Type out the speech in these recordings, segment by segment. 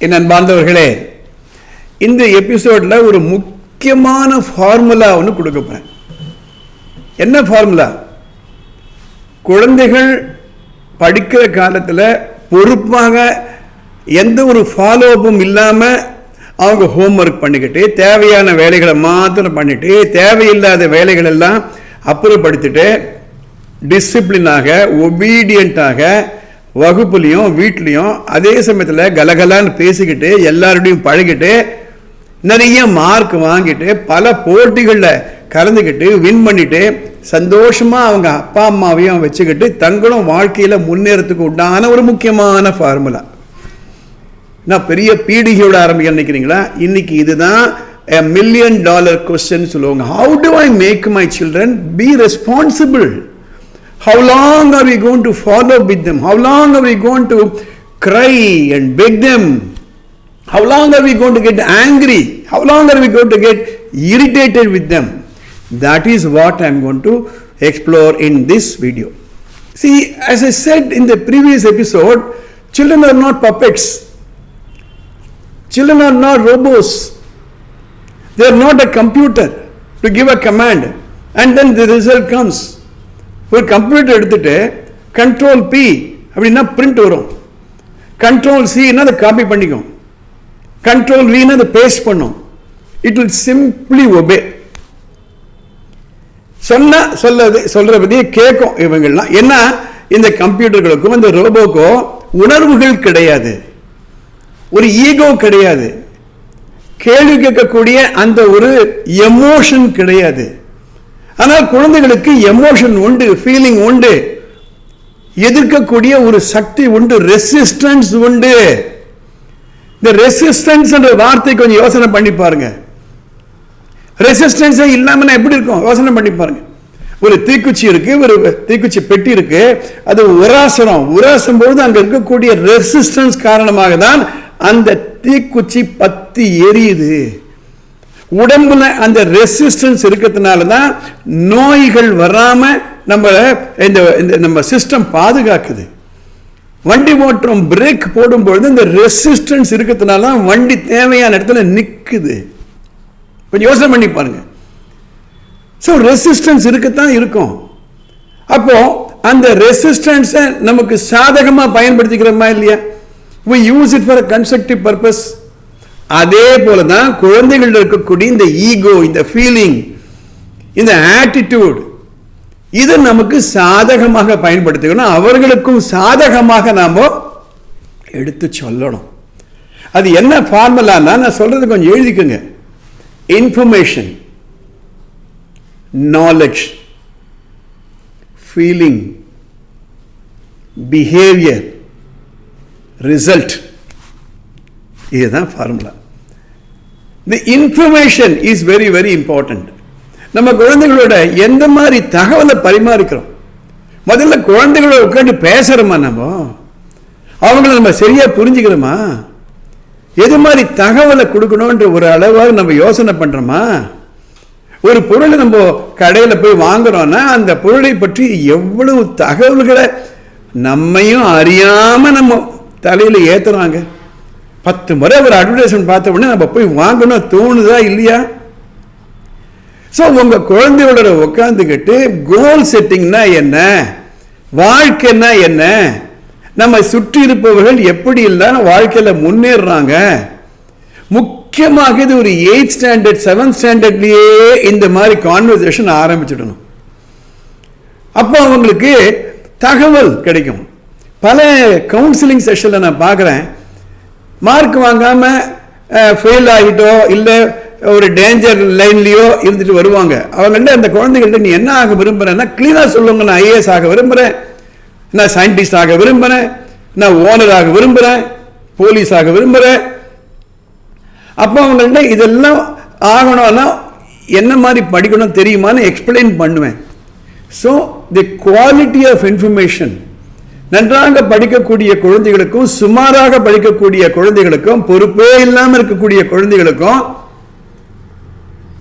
என் அன்பார்ந்தவர்களே இந்த எபிசோடில் ஒரு முக்கியமான ஃபார்முலா ஒன்று கொடுக்க போகிறேன் என்ன ஃபார்முலா குழந்தைகள் படிக்கிற காலத்தில் பொறுப்பாக எந்த ஒரு ஃபாலோஅப்பும் இல்லாமல் அவங்க ஹோம்ஒர்க் பண்ணிக்கிட்டு தேவையான வேலைகளை மாத்திரம் பண்ணிட்டு தேவையில்லாத வேலைகள் எல்லாம் அப்புறப்படுத்திட்டு டிசிப்ளினாக ஒபீடியண்ட்டாக வகுப்புலையும் வீட்லேயும் அதே சமயத்தில் கலகலான்னு பேசிக்கிட்டு எல்லாரோடையும் பழகிட்டு நிறைய மார்க் வாங்கிட்டு பல போட்டிகளில் கலந்துக்கிட்டு வின் பண்ணிட்டு சந்தோஷமாக அவங்க அப்பா அம்மாவையும் வச்சுக்கிட்டு தங்களும் வாழ்க்கையில் முன்னேறத்துக்கு உண்டான ஒரு முக்கியமான ஃபார்முலா நான் பெரிய பீடிகையோட ஆரம்பிக்க நினைக்கிறீங்களா? இன்னைக்கு இதுதான் மில்லியன் டாலர் கொஸ்டின் சொல்லுவாங்க. How do I make my children be responsible How long are we going to follow with them? How long are we going to cry and beg them? How long are we going to get angry? How long are we going to get irritated with them? That is what I am going to explore in this video. See, as I said in the previous episode, children are not puppets, children are not robots, they are not a computer to give a command and then the result comes. ஒரு computer எடுத்துட்டு control P அப்படின்னா print வரும். Control சின்னா அதை copy பண்ணிக்கும். Control வின்னு அதை paste பண்ணும். It will simply obey சொன்ன சொல்லது சொல்றபடியே கேட்கும் இவங்கள்லாம். என்ன இந்த கம்ப்யூட்டர்களுக்கும் இந்த ரோபோக்கும் உணர்வுகள் கிடையாது. ஒரு ஈகோ கிடையாது. கேள்வி கேட்கக்கூடிய அந்த ஒரு எமோஷன் கிடையாது. ஆனால் குழந்தைகளுக்கு எமோஷன் உண்டு ஃபீலிங் உண்டு. எதிர்க்கக்கூடிய ஒரு சக்தி உண்டு ரெசிஸ்டன்ஸ் உண்டு. இந்த ரெசிஸ்டன்ஸ் என்ற வார்த்தை கொஞ்சம் யோசனை பண்ணி பாருங்க. ரெசிஸ்டன்ஸே இல்லாமல் எப்படி இருக்கும்? யோசனை பண்ணி பாருங்க. ஒரு தீக்குச்சி இருக்கு ஒரு தீக்குச்சி பெட்டி இருக்கு. அது உராசனம். உராசும் பொழுது அங்க இருக்கக்கூடிய ரெசிஸ்டன்ஸ் காரணமாக தான் அந்த தீக்குச்சி பத்தி எரியுது. உடம்புல அந்த ரெசிஸ்டன்ஸ் இருக்கிறதுனால தான் நோய்கள் வராமல் நம்ம இந்த இந்த நம்ம சிஸ்டம் பாதுகாக்குது. வண்டி ஓட்டுறோம் பிரேக் போடும்பொழுது இந்த ரெசிஸ்டன்ஸ் இருக்கிறதுனால தான் வண்டி தேவையான இடத்துல நிற்குது கொஞ்சம் யோசனை பண்ணி பாருங்க. ஸோ ரெசிஸ்டன்ஸ் இருக்கத்தான் இருக்கும். அப்போ அந்த ரெசிஸ்டன்ஸை நமக்கு சாதகமாக பயன்படுத்திக்கிறோமா இல்லையா? We use it for a constructive purpose அதே போல தான் குழந்தைகள் இருக்கக்கூடிய இந்த ஈகோ இந்த ஃபீலிங் இந்த ஆட்டிடியூட் இது நமக்கு சாதகமாக பயன்படுத்திக்கணும். அவர்களுக்கும் சாதகமாக நாம் எடுத்து சொல்லணும். அது என்ன ஃபார்முலான்னா நான் சொல்றது கொஞ்சம் எழுதிக்கோங்க. Information knowledge feeling behaviour result இதுதான் ஃபார்முலா இந்த information is very very important நம்ம குழந்தைகளோட எந்த மாதிரி தகவலை பரிமாறிக்கிறோம்? முதல்ல குழந்தைகளோட உட்காந்து பேசுகிறோமா நம்ம? அவங்கள நம்ம சரியாக புரிஞ்சுக்கிறோமா? எது மாதிரி தகவலை கொடுக்கணுன்ற ஒரு அளவாக நம்ம யோசனை பண்ணுறோமா ஒரு பொருளை நம்ம கடையில் போய் வாங்குறோன்னா அந்த பொருளை பற்றி எவ்வளவு தகவல்களை நம்மையும் அறியாமல் நம்ம தலையில் ஏற்றுறாங்க பத்து முறை ஒரு அட்வர்டைஸ்மெண்ட் பார்த்த உடனே நம்ம போய் வாங்கணும் தோணுதா இல்லையா? ஸோ உங்கள் குழந்தையோட உட்காந்துக்கிட்டு கோல் செட்டிங்னா என்ன? வாழ்க்கைன்னா என்ன? நம்ம சுற்றி இருப்பவர்கள் எப்படி இல்லாம வாழ்க்கையில் முன்னேறுறாங்க. முக்கியமாக இது ஒரு எயிட் ஸ்டாண்டர்ட் செவன்த் ஸ்டாண்டர்ட்லேயே இந்த மாதிரி கான்வர்சேஷன் ஆரம்பிச்சிடணும். அப்போ அவங்களுக்கு தகவல் கிடைக்கும். பல கவுன்சிலிங் செஷனில் நான் பார்க்குறேன். மார்க் வாங்காமல் ஃபெயில் ஆகிட்டோ இல்லை ஒரு டேஞ்சர் லைன்லேயோ இருந்துட்டு வருவாங்க. அவங்கள்ட்ட அந்த குழந்தைகள்ட்ட நீ என்ன ஆக விரும்புகிறேன்னா க்ளீனாக சொல்லுங்க நான் ஐஏஎஸ் ஆக விரும்புகிறேன் நான் சயின்டிஸ்ட் ஆக விரும்புகிறேன் நான் ஓனர் ஆக விரும்புகிறேன் போலீஸ் ஆக விரும்புகிறேன் அப்போ அவங்கள்ட்ட இதெல்லாம் ஆகணும்னா என்ன மாதிரி படிக்கணும் தெரியுமான்னு எக்ஸ்பிளைன் பண்ணுவேன். So the quality of information நன்றாக படிக்கக்கூடிய குழந்தைகளுக்கும் சுமாராக படிக்கக்கூடிய குழந்தைகளுக்கும் பொறுப்பே இல்லாமல் இருக்கக்கூடிய குழந்தைகளுக்கும்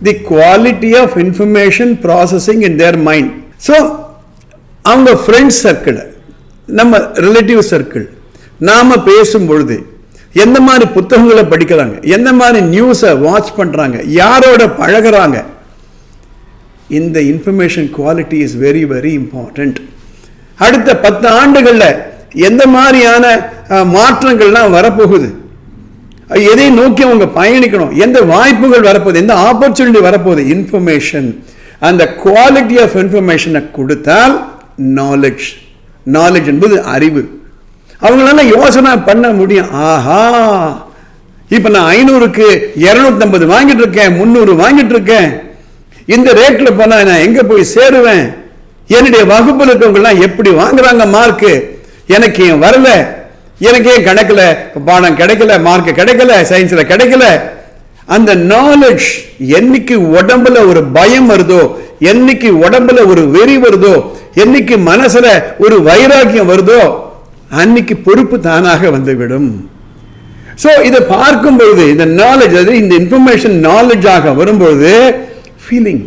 the quality of information processing in their mind so அவங்க ஃப்ரெண்ட்ஸ் சர்க்கிளை நம்ம ரிலேட்டிவ் சர்க்கிள் நாம் பேசும் பொழுது எந்த மாதிரி புத்தகங்களை படிக்கிறாங்க எந்த மாதிரி நியூஸை வாட்ச் பண்ணுறாங்க யாரோட பழகுறாங்க? இந்த information quality is very very important அடுத்த பத்து ஆண்டுகளில் எந்த மாதிரியான மாற்றங்கள்லாம் வரப்போகுது? எதை நோக்கி அவங்க பயணிக்கணும்? எந்த வாய்ப்புகள் வரப்போகுது? எந்த ஆப்பர்ச்சுனிட்டி வரப்போகுது? இன்ஃபர்மேஷன் அந்த குவாலிட்டி ஆஃப் இன்ஃபர்மேஷனை கொடுத்தால் நாலேஜ் நாலேஜ் என்பது அறிவு. அவங்களால யோசனை பண்ண முடியும். ஆஹா! இப்போ நான் ஐநூறுக்கு இரநூத்தம்பது வாங்கிட்டு இருக்கேன் முந்நூறு வாங்கிட்டு இருக்கேன். இந்த ரேட்டில் போனால் நான் எங்கே போய் சேருவேன்? என்னுடைய வகுப்பில் இருக்கவங்கலாம் எப்படி வாங்குறாங்க மார்க்கு எனக்கு ஏன் வரல? எனக்கு ஏன் கிடைக்கல? பாடம் கிடைக்கல மார்க் கிடைக்கல சயின்ஸில் கிடைக்கல. அந்த நாலேஜ் என்னைக்கு உடம்புல ஒரு பயம் வருதோ என்னைக்கு உடம்புல ஒரு வெறி வருதோ என்னைக்கு மனசுல ஒரு வைராக்கியம் வருதோ அன்னைக்கு பொறுப்பு தானாக வந்துவிடும். ஸோ இதை பார்க்கும் பொழுது இந்த நாலேஜ் அது இந்த இன்ஃபர்மேஷன் நாலேஜாக வரும்பொழுது ஃபீலிங்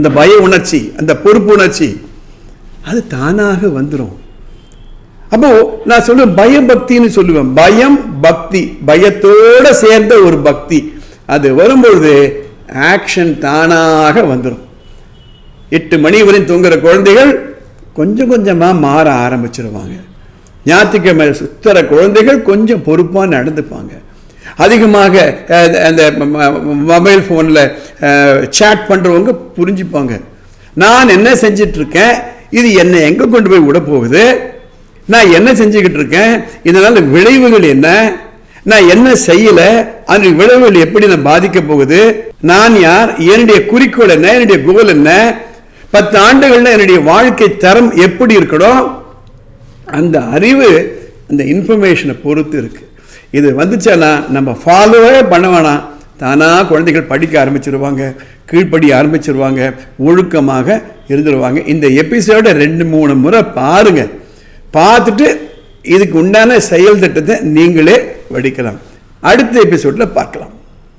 அந்த பய உணர்ச்சி அந்த பொறுப்பு உணர்ச்சி அது தானாக வந்துடும் அப்போ நான் சொல்லுவேன் பயபக்தின்னு சொல்லுவேன். பயம் பக்தி பயத்தோட சேர்ந்த ஒரு பக்தி. அது வரும்பொழுது ஆக்ஷன் தானாக வந்துடும் எட்டு மணி வரையும் தூங்குற குழந்தைகள் கொஞ்சம் கொஞ்சமாக மாற ஆரம்பிச்சிருவாங்க. ஞாயிற்றுக்கிழமை சுத்துற குழந்தைகள் கொஞ்சம் பொறுப்பாக நடந்துப்பாங்க. அதிகமாக அந்த மொபைல் ஃபோனில் சேட் பண்ணுறவங்க புரிஞ்சுப்பாங்க. நான் என்ன செஞ்சிட்ருக்கேன்? இது என்னை எங்கே கொண்டு போய் விட போகுது? நான் என்ன செஞ்சுக்கிட்டு இருக்கேன் இதனால் விளைவுகள் என்ன? நான் என்ன செய்யலை? அந்த விளைவுகள் எப்படி நான் பாதிக்க போகுது? நான் யார்? என்னுடைய குறிக்கோள் என்ன? என்னுடைய கோல் என்ன? பத்து ஆண்டுகளில் என்னுடைய வாழ்க்கை தரம் எப்படி இருக்கணும்? அந்த அறிவு அந்த இன்ஃபர்மேஷனை பொறுத்து இருக்குது இது வந்துச்சேன்னா நம்ம ஃபாலோவே பண்ண வேணாம். தானாக குழந்தைகள் படிக்க ஆரம்பிச்சிருவாங்க கீழ்ப்படி ஆரம்பிச்சிருவாங்க ஒழுக்கமாக இருந்துருவாங்க. இந்த எபிசோடை ரெண்டு மூணு முறை பாருங்க. பார்த்துட்டு இதுக்கு உண்டான செயல் திட்டத்தை நீங்களே வடிக்கலாம். அடுத்த எபிசோடில் பார்க்கலாம்.